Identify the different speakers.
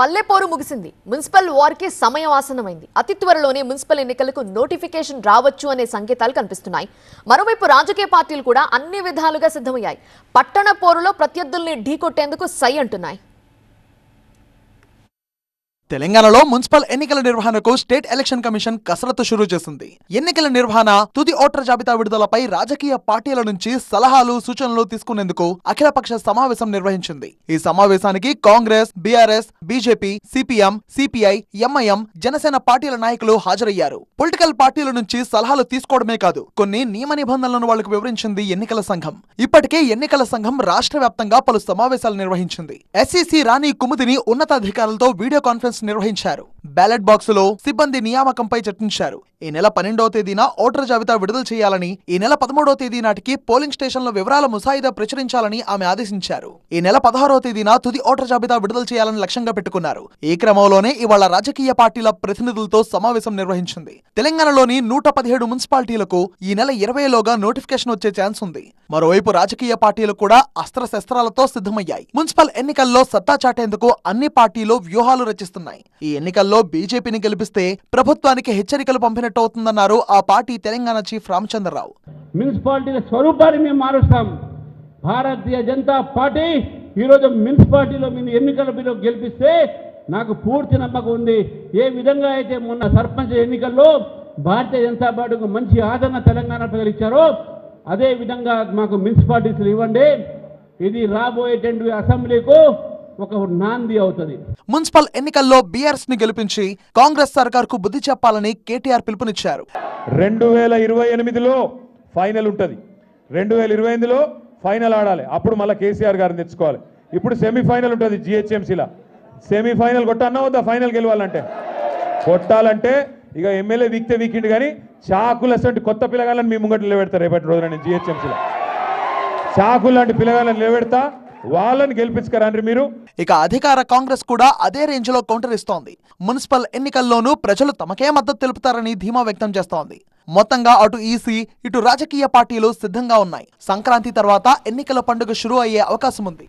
Speaker 1: పల్లెపోరు ముగిసింది. మున్సిపల్ వార్కి సమయం ఆసన్నమైంది. అతి త్వరలోనే మున్సిపల్ ఎన్నికలకు నోటిఫికేషన్ రావచ్చు అనే సంకేతాలు కనిపిస్తున్నాయి. మరోవైపు రాజకీయ పార్టీలు కూడా అన్ని విధాలుగా సిద్ధమయ్యాయి. పట్టణ పోరులో ప్రత్యర్థుల్ని ఢీకొట్టేందుకు సై అంటున్నాయి.
Speaker 2: తెలంగాణలో మున్సిపల్ ఎన్నికల నిర్వహణకు స్టేట్ ఎలక్షన్ కమిషన్ కసరత్తు షురూ చేసింది. ఎన్నికల నిర్వహణ తుది ఓటర్ జాబితా విడుదలపై రాజకీయ పార్టీల నుంచి సలహాలు సూచనలు తీసుకునేందుకు అఖిలపక్ష సమావేశం నిర్వహించింది. ఈ సమావేశానికి Congress BRS BJP CPM CPI MIM Janasena పార్టీల నాయకులు హాజరయ్యారు. పొలిటికల్ పార్టీల నుంచి సలహాలు తీసుకోవడమే కాదు కొన్ని నియమ నిబంధనలను వాళ్ళకు వివరించింది ఎన్నికల సంఘం. ఇప్పటికే ఎన్నికల సంఘం రాష్ట్ర వ్యాప్తంగా పలు సమావేశాలు నిర్వహించింది. ఎస్సీసీ రాణి కుముదిని ఉన్నతాధికారులతో video conference నిర్వహించారు Ballot బాక్సులో సిబ్బంది నియామకంపై చర్చించారు. ఈ నెల పన్నెండవ తేదీన ఓటర్ జాబితా విడుదల చేయాలని ఈ నెల పదమూడవ తేదీ నాటికి పోలింగ్ స్టేషన్ల వివరాల ముసాయిదా ప్రచురించాలని ఆమె ఆదేశించారు. ఈ నెల పదహారవ తేదీన తుది ఓటర్ జాబితా విడుదల చేయాలని లక్ష్యంగా పెట్టుకున్నారు. ఈ క్రమంలోనే ఇవాళ రాజకీయ పార్టీల ప్రతినిధులతో సమావేశం నిర్వహించింది. తెలంగాణలోని నూట పదిహేడు మున్సిపాలిటీలకు ఈ నెల ఇరవైలోగా నోటిఫికేషన్ వచ్చే ఛాన్స్ ఉంది. మరోవైపు రాజకీయ పార్టీలు కూడా అస్త్రశస్త్రాలతో సిద్ధమయ్యాయి. మున్సిపల్ ఎన్నికల్లో సత్తా చాటేందుకు అన్ని పార్టీలు వ్యూహాలు రచిస్తున్నాయి. ఈ ఎన్నికల్లో బీజేపీని గెలిపిస్తే ప్రభుత్వానికి హెచ్చరికలు పంపినట్టు అవుతుందన్నారు ఆ పార్టీ తెలంగాణ చీఫ్ రామచంద్రరావు.
Speaker 3: మున్సిపాలిటీల స్వరూపాన్ని మేము మారుస్తాం. భారతీయ జనతా పార్టీ ఈరోజు మున్సిపాలిటీలో మీరు ఎన్నికల బిల్లు గెలిపిస్తే నాకు పూర్తి నమ్మకం ఉంది. ఏ విధంగా అయితే మొన్న సర్పంచ్ ఎన్నికల్లో భారతీయ జనతా పార్టీకి మంచి ఆదరణ తెలంగాణ ప్రజలు ఇచ్చారో అదే విధంగా మాకు మున్సిపాలిటీస్ ఇవ్వండి. ఇది రాబోయేటువంటి అసెంబ్లీకు ఒక నాంది అవుతుంది.
Speaker 2: మున్సిపల్ ఎన్నికల్లో బీఆర్ఎస్ని గెలిపించి కాంగ్రెస్ సర్కార్కు బుద్ధి చెప్పాలని కేటీఆర్ పిలుపునిచ్చారు.
Speaker 4: రెండు వేల ఇరవై ఎనిమిదిలో ఫైనల్ ఉంటుంది. రెండు వేల ఇరవై ఎనిమిదిలో ఫైనల్ ఆడాలి. అప్పుడు మళ్ళీ కేసీఆర్ గారిని తెచ్చుకోవాలి. ఇప్పుడు సెమీఫైనల్ ఉంటుంది జిహెచ్ఎంసీలో. సెమీఫైనల్ కొట్టన్నా వద్దా? ఫైనల్ గెలవాలంటే. కొట్టాలంటే ఇక ఎమ్మెల్యే వీక్తే వీకిండు కానీ చాకులు అసలు కొత్త పిల్లగాళ్ళని మీ ముంగట నిలబెడతారు రేపటి రోజున నేను జిహెచ్ఎంసీలో. చాకులు లాంటి పిల్లగాళ్ళని నిలబెడతా. వాళ్ళని గెలిపించుకరండి మీరు.
Speaker 2: ఇక అధికార కాంగ్రెస్ కూడా అదే రేంజ్లో కౌంటర్ ఇస్తోంది. మున్సిపల్ ఎన్నికల్లోనూ ప్రజలు తమకే మద్దతు తెలుపుతారని ధీమా వ్యక్తం చేస్తోంది. మొత్తంగా అటు ఈసీ ఇటు రాజకీయ పార్టీలు సిద్ధంగా ఉన్నాయి. సంక్రాంతి తర్వాత ఎన్నికల పండుగ షురూ అయ్యే అవకాశం ఉంది